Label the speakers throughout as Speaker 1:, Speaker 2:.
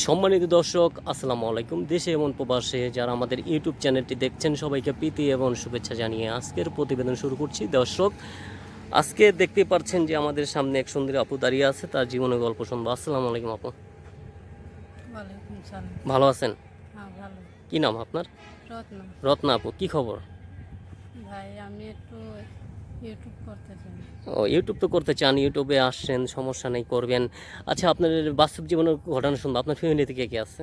Speaker 1: সম্মানিত দর্শক আসসালামু আলাইকুম। দেশে এবং প্রবাসে যারা আমাদের ইউটিউব চ্যানেলটি দেখছেন সবাইকে প্রীতি এবং শুভেচ্ছা জানিয়ে আজকের প্রতিবেদন শুরু করছি। দর্শক আজকে দেখতে পাচ্ছেন যে আমাদের সামনে এক সুন্দরী আপু দাঁড়িয়ে আছে তার জীবনের গল্প শুনব। আসসালামু আলাইকুম আপু। ভালো আছেন?
Speaker 2: হ্যাঁ
Speaker 1: কি নাম আপনার?
Speaker 2: রত্না
Speaker 1: আপু কি খবর?
Speaker 2: ভাই আমি একটু
Speaker 1: ও ইউটিউব তো করতে চান ইউটিউবে আসছেন সমস্যা নেই করবেন। আচ্ছা আপনার বাস্তব জীবনের ঘটনা শুনব। আপনার ফ্যামিলিতে কে কে আছে?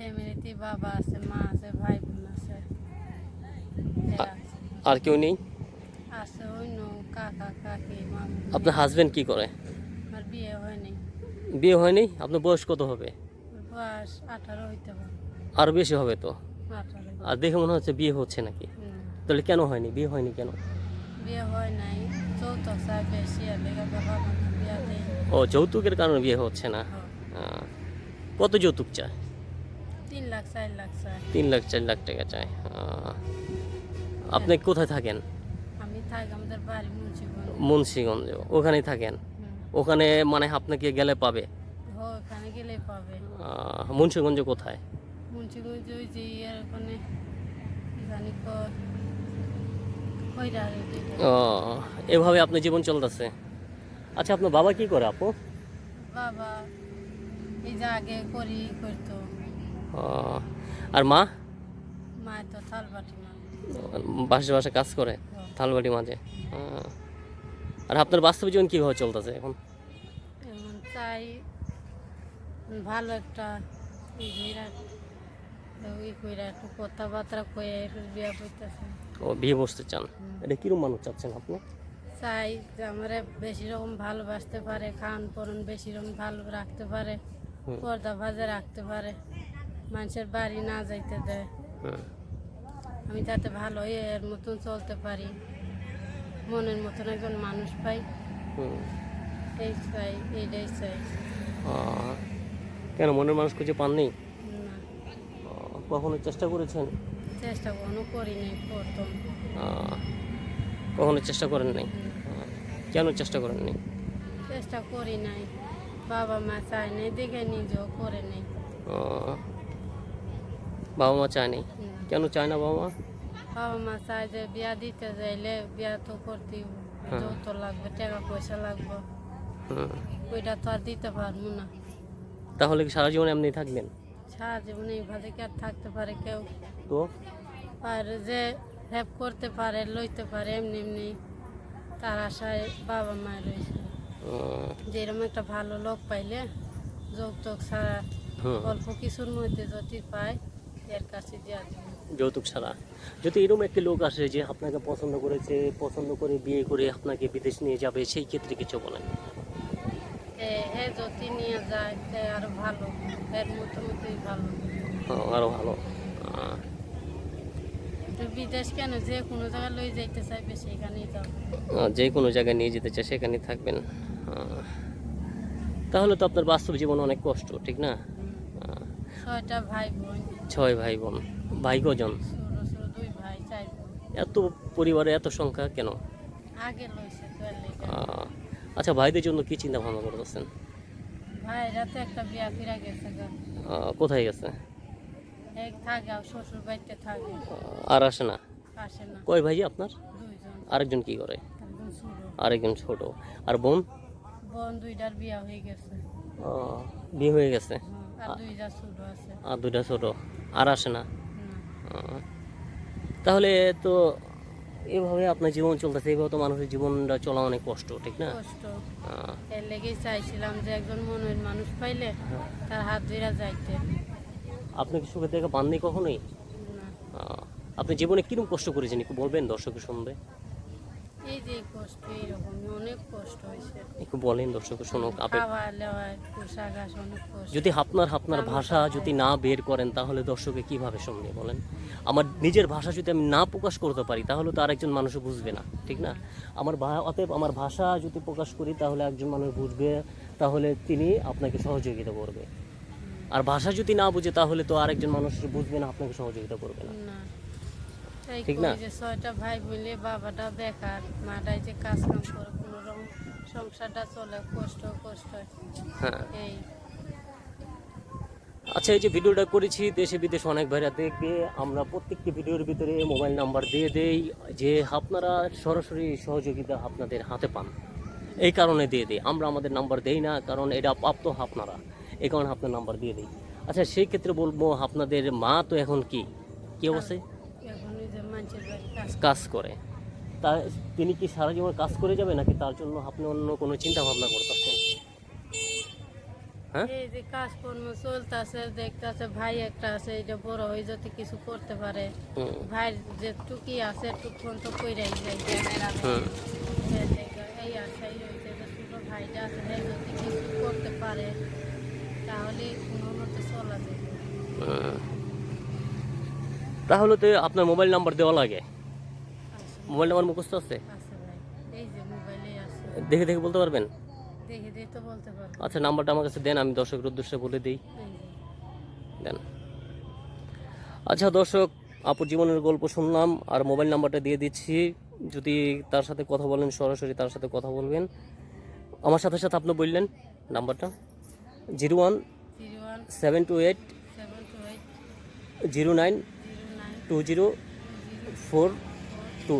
Speaker 2: ফ্যামিলিতে বাবা আছে মা আছে ভাই বোন আছে।
Speaker 1: আর কেউ নেই?
Speaker 2: আছে অন্য কাকা কাকি
Speaker 1: আপনার হাজবেন্ড কি করে?
Speaker 2: আমার বিয়ে হয়নি
Speaker 1: বিয়ে হয়নি আপনার বয়স কত হবে?
Speaker 2: বয়স আঠারো হইতে পারে
Speaker 1: আরও বেশি হবে তো? আর দেখে মনে হচ্ছে বিয়ে হচ্ছে নাকি? তাহলে কেন হয়নি? বিয়ে হয়নি কেন?
Speaker 2: বিয়ে হয় নাই চৌথক সাহেব বেশি
Speaker 1: ও যৌতুকের কারণে বিয়ে হচ্ছে না? কত যৌতুক চায়?
Speaker 2: তিন লাখ চার লাখ চাই
Speaker 1: তিন লাখ চার লাখ টাকা চায় আপনি কোথায় থাকেন?
Speaker 2: আমি থাকি আমাদের বাড়ি মুন্সিগঞ্জ।
Speaker 1: মুন্সিগঞ্জ ওখানেই থাকেন? ওখানে মানে আপনাকে গেলে পাবে?
Speaker 2: ওখানে গেলে পাবে।
Speaker 1: মুন্সিগঞ্জ কোথায়?
Speaker 2: মুন্সিগঞ্জ ওই যে ওখানে জানি।
Speaker 1: ও, এভাবে আপনার জীবন চলতেছে। আচ্ছা আপনার বাবা কি করে আপু?
Speaker 2: বাবা এই যে আগে করি করতো।
Speaker 1: আর মা?
Speaker 2: মায় তো থালবাটি মা।
Speaker 1: বাসে বাসে কাজ করে থালবাটি মাঝে। আর আপনার বাস্তব জীবন কীভাবে চলতেছে এখন?
Speaker 2: চাই ভালো একটা কথাবার্তা কয়ে বিয়া করতেছে।
Speaker 1: ও বিয়ে বসতে চান? এটা কিরম মানুষ চাচ্ছেন আপনি?
Speaker 2: চাই যে আমার বেশি রকম ভালোবাসতে পারে খান পরন বেশি রকম ভালো রাখতে পারে পর্দা ভাজে রাখতে পারে মানুষের বাড়ি না যাইতে দেয়। আমি তাতে ভালো এর মতন চলতে পারি মনের মতন একজন মানুষ পাই। এই চাই এইটাই চাই।
Speaker 1: কেন মনের মানুষ খুঁজে পাননি? কখনো চেষ্টা করেছেন?
Speaker 2: চেষ্টা কোনো করি নাই প্রথম।
Speaker 1: কখনো চেষ্টা করেন নাই? কেন চেষ্টা করেননি
Speaker 2: চেষ্টা করি নাই। বাবা মা চাই নাই দেখে নিজেও করে নেই।
Speaker 1: বাবা মা চায় নাই? কেন চায় না বাবা মা?
Speaker 2: বাবা মা চায় যে বিয়া দিতে যাইলে বিয়া তো করতেই হবে।
Speaker 1: হ্যাঁ।
Speaker 2: লাগবে টাকা পয়সা লাগবে। ওইটা তো আর দিতে পারব না।
Speaker 1: তাহলে কি সারা জীবন এমনি থাকবেন?
Speaker 2: সারা জীবনে এইভাবে কি আর থাকতে পারে কেউ?
Speaker 1: তো?
Speaker 2: আর যে হেল্প করতে পারে লইতে পারে এমনি এমনি তার আশায় বাবা মা রয়েছে। যেরকম একটা ভালো লোক পাইলে যৌতুক ছাড়া
Speaker 1: হুম।
Speaker 2: অল্প কিছুর মধ্যে যদি পায় এর কাছে দেওয়া
Speaker 1: যৌতুক ছাড়া। যদি এরকম একটি লোক আসে যে আপনাকে পছন্দ করেছে পছন্দ করে বিয়ে করে আপনাকে বিদেশ নিয়ে যাবে সেই ক্ষেত্রে কিছু বলেন।
Speaker 2: হে যদি নিয়ে যায় তে আরও ভালো। এর মতো মতোই ভালো
Speaker 1: আরও ভালো।
Speaker 2: বিদেশ কেন? যে কোনো জায়গায় লই যাইতে চাইবে সেখানেই যাও
Speaker 1: আহ, যে কোনো জায়গায় নিয়ে যেতে চায় সেখানেই থাকবেন। তাহলে তো আপনার বাস্তব জীবন অনেক কষ্ট ঠিক না?
Speaker 2: ছয়টা ভাই বোন।
Speaker 1: ছয় ভাই বোন। ভাই কজন? এত পরিবারে এত সংখ্যা কেন?
Speaker 2: আগে লইছে
Speaker 1: আচ্ছা ভাইদের জন্য কি চিন্তা ভাবনা করতেছেন?
Speaker 2: ভাইরা তো একটা বিয়া ফিরা গেছে
Speaker 1: কোথায় গেছে?
Speaker 2: এক থাকে শ্বশুর বাড়িতে থাকে
Speaker 1: আর আসে না?
Speaker 2: আসে না।
Speaker 1: কয় ভাই আপনার?
Speaker 2: দুইজন।
Speaker 1: আরেকজন কি করে? আরেকজন ছোট। আর বোন?
Speaker 2: বোন দুইটার বিয়া হয়ে গেছে।
Speaker 1: আহ, বিয়ে হয়ে গেছে?
Speaker 2: আর দুইটা ছোট আছে।
Speaker 1: আর দুইটা ছোট। আর আসে না? তাহলে তো এভাবে আপনার জীবন চলতেছে এভাবে তো মানুষের জীবনটা চলা অনেক কষ্ট ঠিক না?
Speaker 2: কষ্ট। এর লেগেই চাইছিলাম যে একজন মনের মানুষ পাইলে তার হাত ধরে যাইতে।
Speaker 1: আপনি কি সুখের দেখে পাননি কখনোই? আপনি জীবনে কীরকম কষ্ট করেছেন একটু বলবেন দর্শকের শুনবে
Speaker 2: এই কষ্ট এইরকমই অনেক কষ্ট হয়েছে।
Speaker 1: একটু বলেন দর্শকের শুনুক আপনি
Speaker 2: খাওয়া লেওয়া পোশাক আশ অনেক কষ্ট।
Speaker 1: যদি আপনার আপনার ভাষা যদি না বের করেন তাহলে দর্শকে কীভাবে শুনবে বলেন? আমার নিজের ভাষা যদি আমি না প্রকাশ করতে পারি তাহলে তো আরেকজন মানুষ বুঝবে না ঠিক না? আমার অতএব আমার ভাষা যদি প্রকাশ করি তাহলে একজন মানুষ বুঝবে তাহলে তিনি আপনাকে সহযোগিতা করবে। আর ভাষা যদি না বুঝে তাহলে তো আরেকজন মানুষ বুঝবে না আপনাকে সহযোগিতা করবে না। ঠিক না?
Speaker 2: যে ছয়টা ভাই মিলে বাবাটা বেকার মাটাই যে কাজ কাম করে কোনো রকম সংসারটা চলে কষ্ট কষ্ট।
Speaker 1: হ্যাঁ।
Speaker 2: এই।
Speaker 1: আচ্ছা এই যে ভিডিওটা করেছি দেশে বিদেশে অনেক ভাইরা দেখবে আমরা প্রত্যেকটি ভিডিওর ভিতরে মোবাইল নাম্বার দিয়ে দেই যে আপনারা সরাসরি সহযোগিতা আপনাদের হাতে পান। এই কারণে দিয়ে দিই। আমরা আমাদের নাম্বার দেই না কারণ এটা প্রাপ্ত আপনারা। এই কারণে আপনার নাম্বার দিয়ে দিই। আচ্ছা সেই ক্ষেত্রে বলব আপনাদের মা তো এখন কি? কি অবস্থায়
Speaker 2: এখন ওই যে মানুষের বাড়ি কাজ
Speaker 1: করে। তা তিনি কি সারা জীবন কাজ করে যাবে নাকি তার জন্য আপনি অন্য কোনো চিন্তা ভাবনা করতেছেন হ্যাঁ?
Speaker 2: এই যে কাজকর্ম চলতেছে দেখতেছে ভাই একটা আছে এটা বড় হয়ে কিছু করতে পারে। ভাই যে টুকি আছে টুকন তো কইরাই যায় এই আশাই রয়েছে যে ছোট ভাইটা আছে যদি কিছু করতে পারে তাহলে কোনো মতে চলা
Speaker 1: হুম। তাহলে তো আপনার মোবাইল নাম্বার দেওয়া লাগে। মোবাইল নাম্বার মুখস্থ আছে?
Speaker 2: আছে।
Speaker 1: দেখে দেখে বলতে পারবেন? আচ্ছা নাম্বারটা আমার কাছে দেন আমি দর্শকের উদ্দেশ্যে বলে দিই। দেন আচ্ছা দর্শক আপুর জীবনের গল্প শুনলাম আর মোবাইল নাম্বারটা দিয়ে দিচ্ছি। যদি তার সাথে কথা বলেন সরাসরি তার সাথে কথা বলবেন। আমার সাথে সাথে আপনি বললেন নাম্বারটা। Zero one seven two eight zero nine two zero four two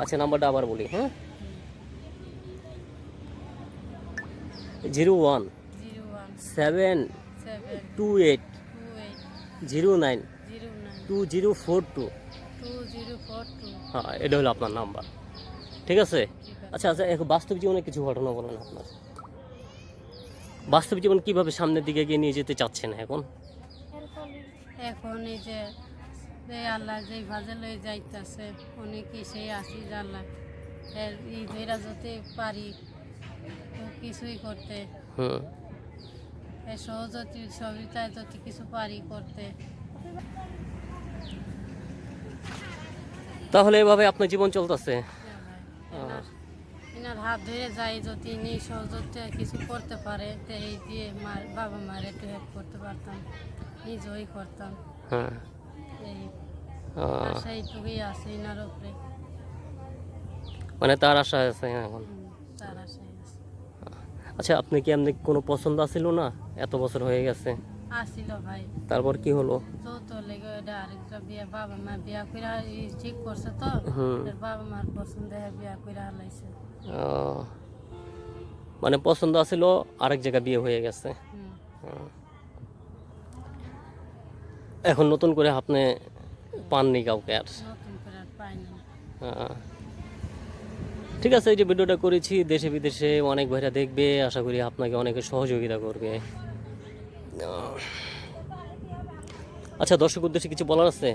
Speaker 1: আচ্ছা নাম্বারটা আবার বলি হ্যাঁ? Zero one seven two eight zero nine two zero four two হ্যাঁ এটা হলো আপনার নাম্বার। ঠিক আছে?
Speaker 2: ঠিক আছে।
Speaker 1: আচ্ছা আচ্ছা এখন বাস্তব জীবনে কিছু ঘটনা বলেন আপনার। বাস্তব জীবন কীভাবে সামনের দিকে এগিয়ে নিয়ে যেতে চাচ্ছেন এখন?
Speaker 2: এখন এই যে যে আল্লাহ যেই ভাজে লয়ে যাইতেছে অনেকেই সেই আসি আল্লাহ? এর ই ধৈরা যদি পারি কিছুই করতে।
Speaker 1: হুম
Speaker 2: এই সহজতি সবিতায় যদি কিছু পারি করতে।
Speaker 1: তাহলে এভাবে আপনার জীবন চলতেছে?
Speaker 2: হ্যাঁ এনার- হাত ধরে যাই যদি ইনি সহজতে কিছু করতে পারে তো এই দিয়ে মার বাবা মার একটু হেল্প করতে পারতাম নিজেই করতাম।
Speaker 1: হ্যাঁ। মানে তার আশা আছে এখন?
Speaker 2: তার আশাই
Speaker 1: আচ্ছা আপনি কি এমনি কোনো পছন্দ আছিল না? এত বছর হয়ে গেছে।
Speaker 2: আসিল ভাই।
Speaker 1: তারপর কি হলো?
Speaker 2: তো তো লেগে এটা আরেকটা বিয়ে বাবা মা বিয়া কইরা ঠিক করছে তো। বাবা মার পছন্দ হয়ে বিয়া কইরা হালাইছে
Speaker 1: আহ, মানে পছন্দ আছিল আরেক জায়গায় বিয়ে হয়ে গেছে।
Speaker 2: হুম।
Speaker 1: এখন নতুন করে আপনি পাননি কাউকে আর। ঠিক আছে, এই যে ভিডিওটা করেছি, দেশে বিদেশে অনেক ভাইরা দেখবে, আশা করি আপনাকে অনেকে সহযোগিতা করবে। আচ্ছা দর্শক উদ্দেশ্যে কিছু বলার আছে?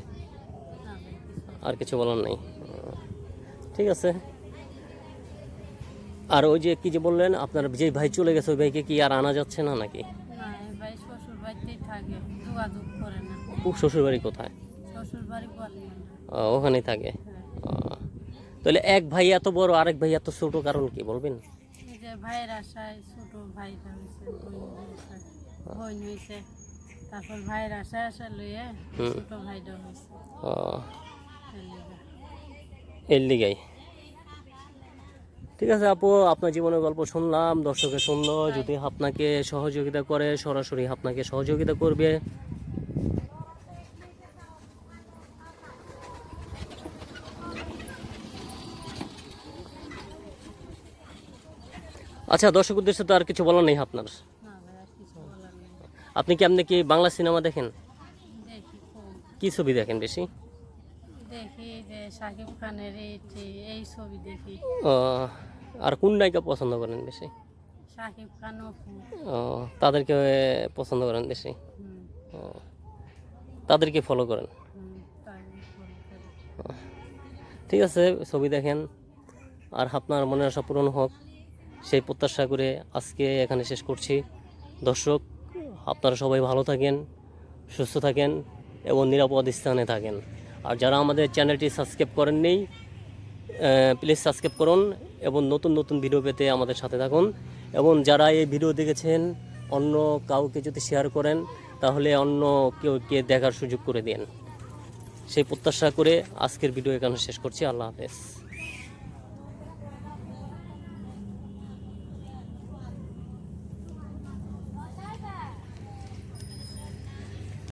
Speaker 1: আর কিছু বলার নেই। ঠিক আছে। আর ওই যে কি যে বললেন, আপনার যে ভাই চলে গেছে, ওই ভাইকে কি আর আনা যাচ্ছে না নাকি?
Speaker 2: ভাই শ্বশুর থাকে, যোগাযোগ
Speaker 1: শ্বশুর বাড়ি কোথায়?
Speaker 2: শ্বশুর বাড়ি বলে না
Speaker 1: আহ, ওখানেই থাকে?
Speaker 2: হ্যাঁ।
Speaker 1: তাহলে এক ভাই এত বড় আরেক ভাই এত ছোট কারণ কি বলবেন?
Speaker 2: ভাইয়ের আশায় ছোট ভাইটা হয়েছে বোন হয়েছে তারপর ভাইয়ের আশায় আশা লইয়ে ছোট ভাইটা হয়েছে।
Speaker 1: আহ,
Speaker 2: এই লিগা।
Speaker 1: এর লিগাই। ঠিক আছে আপু আপনার জীবনের গল্প শুনলাম দর্শকে শুনলো যদি আপনাকে সহযোগিতা করে সরাসরি আপনাকে সহযোগিতা করবে। আচ্ছা দর্শক উদ্দেশ্যে তো আর কিছু বলার নেই আপনার? আপনি কি আপনি কি বাংলা সিনেমা দেখেন?
Speaker 2: দেখি
Speaker 1: কি ছবি দেখেন বেশি?
Speaker 2: দেখি যে সাকিব খানের এই ছবি দেখি।
Speaker 1: আর কোন নায়িকা পছন্দ করেন বেশি?
Speaker 2: সাকিব খান
Speaker 1: ও, তাদেরকে পছন্দ করেন বেশি? তাদেরকে ফলো করেন। ঠিক আছে ছবি দেখেন। আর আপনার মনের আশা পূরণ হোক। সেই প্রত্যাশা করে আজকে এখানে শেষ করছি। দর্শক, আপনারা সবাই ভালো থাকেন, সুস্থ থাকেন এবং নিরাপদ স্থানে থাকেন। আর যারা আমাদের চ্যানেলটি সাবস্ক্রাইব করেননি প্লিজ সাবস্ক্রাইব করুন এবং নতুন নতুন ভিডিও পেতে আমাদের সাথে থাকুন। এবং যারা এই ভিডিও দেখেছেন, অন্য কাউকে যদি শেয়ার করেন, তাহলে অন্য কেউ কে দেখার সুযোগ করে দিন। সেই প্রত্যাশা করে আজকের ভিডিও এখানে শেষ করছি। আল্লাহ হাফেজ।